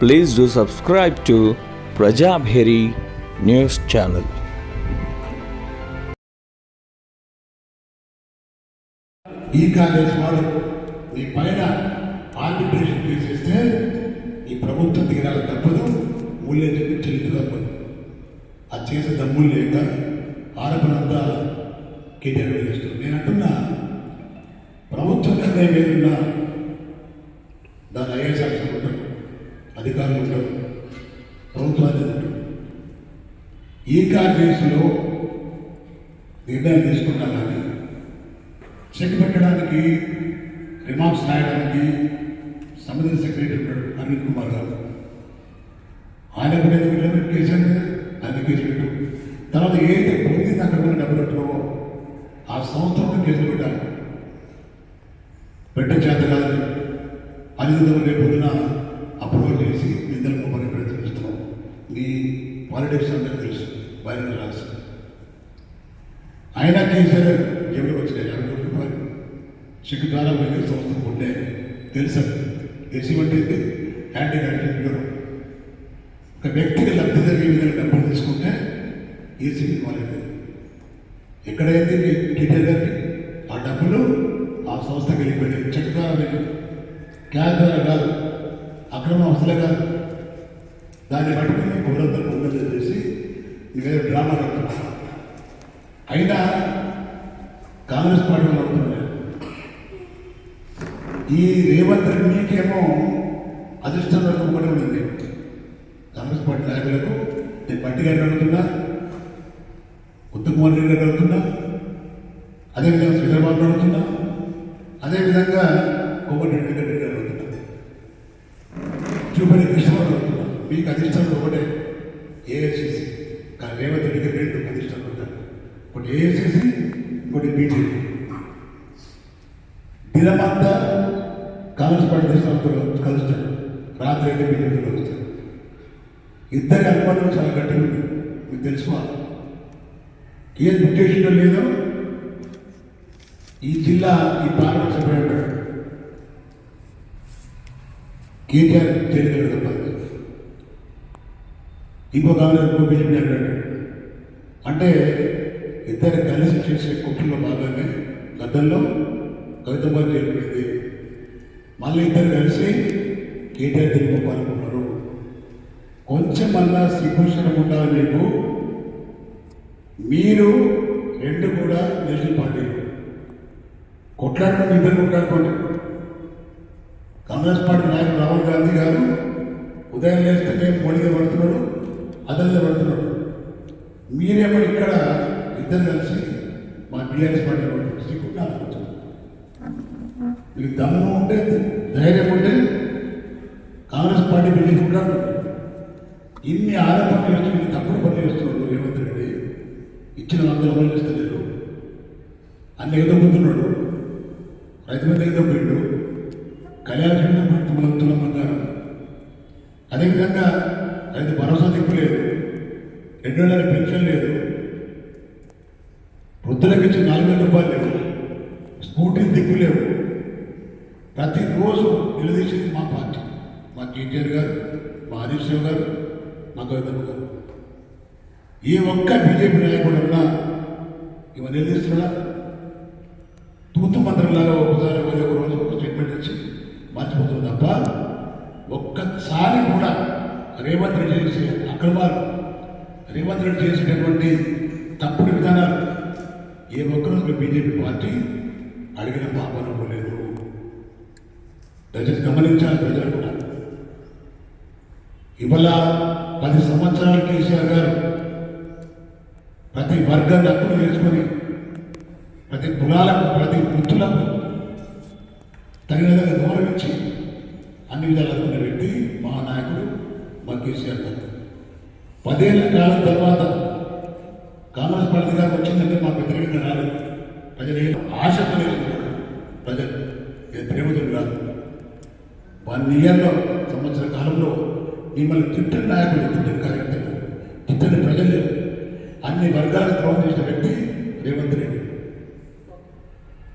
Please do subscribe to Prajabheri news channel. ఈ కాంగ్రెస్ వాడు మీ పైన ఆర్బిట్రేషన్ చేసేస్తే ఈ ప్రభుత్వం దిగరాలి తప్పదు మూల్యం చెప్పి చెల్లి తప్పదు. అది చేసే దమ్ములు లేక ఆరోపణంతా కేటీఆర్ మీద చేస్తుంది నేను అంటున్నా ప్రభుత్వం నిర్ణయం ఏదున్నా అధికారులు ఉంటాం ప్రభుత్వాన్ని ఉంటాం ఈ కాంగ్రెస్లో నిర్ణయం తీసుకుంటానని కానీ చెక్ పెట్టడానికి రిమార్క్స్ రాయడానికి సంబంధిత సెక్రటరీ ఉంటాడు అనిల్ కుమార్ గారు. ఆయన కూడా ఎందుకు వెళ్ళి కేసు ఆయన కేసు పెట్టు. తర్వాత ఏదైతే పొందింది అక్కడ కూడా డబ్బులు పెట్టుకోవో ఆ సంవత్సరం కేసులు పెట్టాలి. పెట్టే చేత కాదు. అది రేపు పాలిటిక్స్ అందరికీ తెలుసు. బయట రాసి. ఆయన కేసీఆర్ జేబులోకి వచ్చినాయి యాభై కోట్ల రూపాయలు చెక్ ద్వారా వెళ్ళే సంవత్సరం ఉండే తెలుసా? తెలిసి అంటే ఏంటి? యాంటీ యాంటీ ఒక వ్యక్తికి లబ్ధి జరిగే విధంగా డబ్బులు తీసుకుంటే ఏసీబీ వాళ్ళకి ఎక్కడైతే టీచర్ గారికి ఆ డబ్బులు ఆ సంస్థకి వెళ్ళిపోయాయి చెక్ ద్వారా వెళ్ళి క్యాష్ ద్వారా కాదు. అక్రమ అవసరం కాదు. దాన్ని పట్టుకుని గౌరవంతో ఉండదు చేసి ఇవే డ్రామా నడుపుతున్నారు అయినా కాంగ్రెస్ పార్టీ వాళ్ళు ఈ రేవంత్ రెడ్డికేమో అదృష్టం వరకు కూడా ఉంది కాంగ్రెస్ పార్టీ నాయకులకు నేను పట్టి గారిని అడుగుతున్నా ఉత్తమ్ రెడ్డి అడుగుతున్నా అదేవిధంగా శ్రీధర్బాబు అడుగుతున్నా అదేవిధంగా కోమటి రెడ్డి గారి అడుగుతున్నా చూపడి కృష్ణ అడుగుతున్నా మీకు అదృష్టం ఒకటే. ఏఐసిసి కానీ రేవంత్ రెడ్డి రెండు ప్రతిష్టలు ఉంటారు ఒకటి ఏఐసిసి ఒకటి బీజేపీ. దినమంతా కాంగ్రెస్ పార్టీ అధిష్టానంతో కలుస్తాడు రాత్రి అయితే బీజేపీ కలుస్తాడు ఇద్దరి అనుబంధం చాలా గట్టిగా ఉంది. మీకు తెలుసుకోవాలి ఏం బుక్ లేదో ఈ జిల్లా ఈ పార్లమెంట్ సభ్యుడు కేటీఆర్ జైలు తప్ప. ఇంకో కాంగ్రెస్ ఇంకో బీజేపీ అంటాడు అంటే ఇద్దరు కలిసి చేసే కుట్రలో భాగంగా గతంలో కవితమ్మ జరిపింది మళ్ళీ ఇద్దరు కలిసి కేటీఆర్ తెలిపాలనుకున్నారు కొంచెం మళ్ళా సిగ్గుశనం ఉండాలి నీకు మీరు రెండు కూడా నేషనల్ పార్టీలు కొట్లాడుకుని ఇద్దరు కొట్లాడుకోండి. కాంగ్రెస్ పార్టీ నాయకుడు రాహుల్ గాంధీ గారు ఉదయం లేస్తేనే మోడీగా పడుతున్నాడు అదల్లో పడుతున్నాడు. మీరేమో ఇక్కడ ఇద్దరు కలిసి మా టీఆర్ఎస్ పార్టీ పడుతున్నారు మీకు దమ్ము ఉంటే ధైర్యం ఉంటే కాంగ్రెస్ పార్టీ బీజేపీ కూడా ఇన్ని ఆరోపణలు చేస్తూ ఇన్ని తప్పుడు పనులు చేస్తున్నాడు రేవంత్ రెడ్డి. ఇచ్చిన వందల అమలు చేస్తలేరు అన్ని ఎదుగుతున్నాడు రైతు మీద ఎదుగుపోయిండు కళ్యాణ తులం తులమన్నారు అదేవిధంగా రైతు భరోసా దిక్కులేదు రెండు వేల పెన్షన్ లేదు. వృద్ధులకు ఇచ్చిన నాలుగు వేల రూపాయలు లేవు స్కూటీ దిక్కు లేవు. ప్రతిరోజు నిలదీసింది మా పార్టీ మా కేటీఆర్ గారు మా హరీష్ రావు గారు మా గౌతమ్ గారు. ఏ ఒక్క బీజేపీ నాయకుడున్నా ఇవన్నీ నిలదీస్తున్నా తూతు మంత్రంలాగా ఒకసారి ఒక రోజు ఒక స్టేట్మెంట్ ఇచ్చి మర్చిపోతుంది తప్ప ఒక్కసారి కూడా రేవంత్ రెడ్డి చేసే అక్రమాలు రేవంత్ రెడ్డి చేసేటటువంటి తప్పుడు విధానాలు ఏ ఒక్కరోజు బీజేపీ పార్టీ అడిగిన పాపన పోలేదు దయచేసి గమనించాలి ప్రజలు కూడా. ఇవాళ పది సంవత్సరాలు కేసీఆర్ గారు ప్రతి వర్గాన్ని అప్పులు చేసుకొని ప్రతి కులాలకు ప్రతి వృత్తులకు తగిన విధంగా గౌరవించి అన్ని విధాలు అనుకునే వ్యక్తి మా నాయకుడు అంటారు కేసీఆర్ గారు పదేళ్ళ కాలం తర్వాత కాంగ్రెస్ పార్టీ గారు వచ్చిందంటే మా వ్యతిరేకంగా రాలేదు. ప్రజలు ఏం ఆశతో లేదు ప్రజలు ఏ ప్రేమతో కాదు వన్ ఇయర్లో సంవత్సర కాలంలో మిమ్మల్ని తిట్టని నాయకులు తిట్టని కార్యకర్తలు తిట్టని ప్రజలు అన్ని వర్గాలకు ద్రోహం చేసిన వ్యక్తి రేవంత్ రెడ్డి.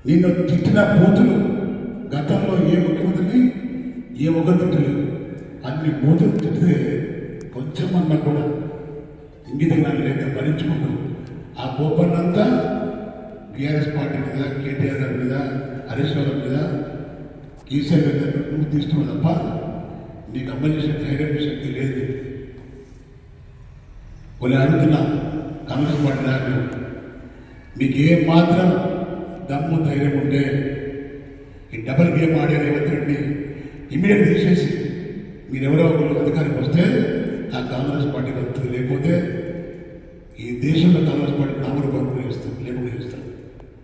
నిన్ను తిట్టిన బూతులు గతంలో ఏ ముఖ్యమంత్రిని ఏ ఒక్కరు తిట్టలేదు. అన్ని నీ మూతులు చెప్తే కొంచెం అన్నా కూడా. ఇంగిత జ్ఞానం లేక భరించుకుంటూ ఆ కోపాన్నంతా బీఆర్ఎస్ పార్టీ మీద కేటీఆర్ గారి మీద హరీష్ రావు మీద కేసీఆర్ గారి మీద నువ్వు తీస్తున్నావు తప్ప నీకు అమలు చేసే ధైర్యం శక్తి లేదు. కొన్ని అడుగుతున్నా కాంగ్రెస్ పార్టీ నాయకులు మీకు ఏ మాత్రం దమ్ము ధైర్యం ఉంటే ఈ డబల్ గేమ్ ఆడే రేవంత్ రెడ్డి ఇమీడియట్ తీసేసి మీరెవరో ఒకరు అధికారికి వస్తే ఆ కాంగ్రెస్ పార్టీ వస్తుంది లేకపోతే ఈ దేశంలో కాంగ్రెస్ పార్టీ నామరు పరుపులు చేస్తాం లేకుండా చేస్తాం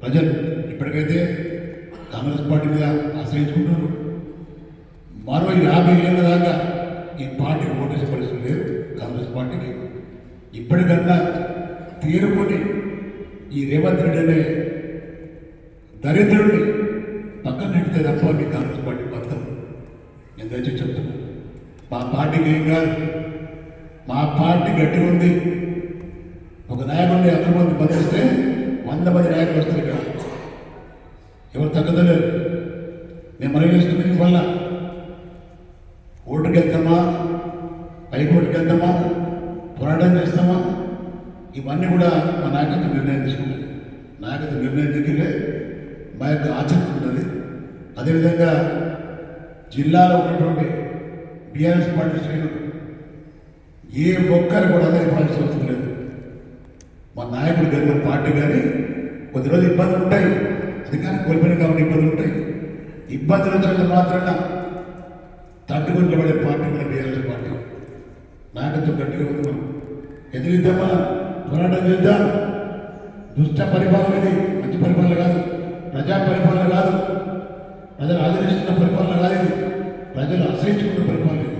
ప్రజలు ఇప్పటికైతే కాంగ్రెస్ పార్టీ మీద ఆశ్రయించుకుంటున్నారు. మరో యాభై ఏళ్ళ దాకా ఈ పార్టీకి ఓటేసే పరిస్థితి లేదు కాంగ్రెస్ పార్టీకి ఇప్పటికన్నా తీరుకొని ఈ రేవంత్ రెడ్డి అనే దరిద్రుడిని పక్కన నెట్టితే తప్ప మీ కాంగ్రెస్ పార్టీ బతం నేను దయచేసి చెప్తున్నాను. మా పార్టీకి ఏం కాదు. మా పార్టీ గట్టిగా ఉంది. ఒక నాయకుడిని వంద మంది బంధిస్తే వంద మంది నాయకులు వస్తారు ఇక్కడ. ఎవరు తగ్గదలేరు నేను మనం చేస్తుంది వల్ల. ఓటుకి వెళ్తామా? పైకోటికి వెళ్తామా? పోరాటం చేస్తామా? ఇవన్నీ కూడా మా నాయకత్వం నిర్ణయం తీసుకుంది నాయకత్వం నిర్ణయం దగ్గరే మా యొక్క ఆచరణ ఉన్నది అదేవిధంగా జిల్లాలో ఉన్నటువంటి బీఆర్ఎస్ పార్టీ శ్రేణులు. ఏ ఒక్కరు కూడా ఆధారపడాల్సిన అవసరం లేదు. మా నాయకుడు జరిగిన పార్టీ కానీ కొద్ది రోజులు ఇబ్బందులు ఉంటాయి. అధికారం కోల్పోయిన కాబట్టి ఇబ్బందులు ఉంటాయి. ఇబ్బందులు వచ్చినంత మాత్రాన తట్టుకొని నిలబడే పార్టీ మన బీఆర్ఎస్ పార్టీ. నాయకత్వం గట్టిగా ఉంది మనం. ఎదిరిద్దామా పోరాటం చేద్దాం. దుష్ట పరిపాలన ఇది. మంచి పరిపాలన కాదు. ప్రజా పరిపాలన కాదు. ప్రజలు ఆదరిస్తున్న పరిపాలన కాదు ఇది. ప్రజలు ఆశ్రయించుకున్న పరిపాలన